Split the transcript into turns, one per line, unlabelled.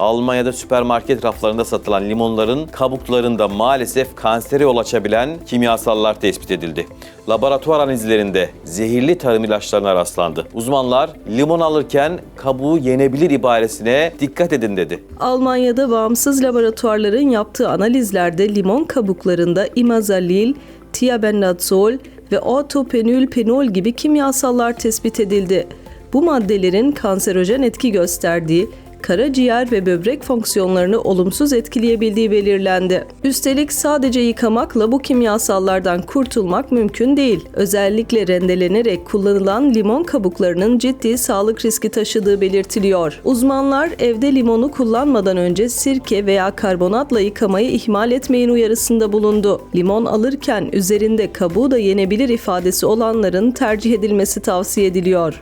Almanya'da süpermarket raflarında satılan limonların kabuklarında maalesef kansere yol açabilen kimyasallar tespit edildi. Laboratuvar analizlerinde zehirli tarım ilaçlarına rastlandı. Uzmanlar limon alırken kabuğu yenebilir ibaresine dikkat edin dedi.
Almanya'da bağımsız laboratuvarların yaptığı analizlerde limon kabuklarında imazalil, tiabendazol ve otopenülpenol gibi kimyasallar tespit edildi. Bu maddelerin kanserojen etki gösterdiği, karaciğer ve böbrek fonksiyonlarını olumsuz etkileyebildiği belirlendi. Üstelik sadece yıkamakla bu kimyasallardan kurtulmak mümkün değil. Özellikle rendelenerek kullanılan limon kabuklarının ciddi sağlık riski taşıdığı belirtiliyor. Uzmanlar evde limonu kullanmadan önce sirke veya karbonatla yıkamayı ihmal etmeyin uyarısında bulundu. Limon alırken üzerinde kabuğu da yenebilir ifadesi olanların tercih edilmesi tavsiye ediliyor.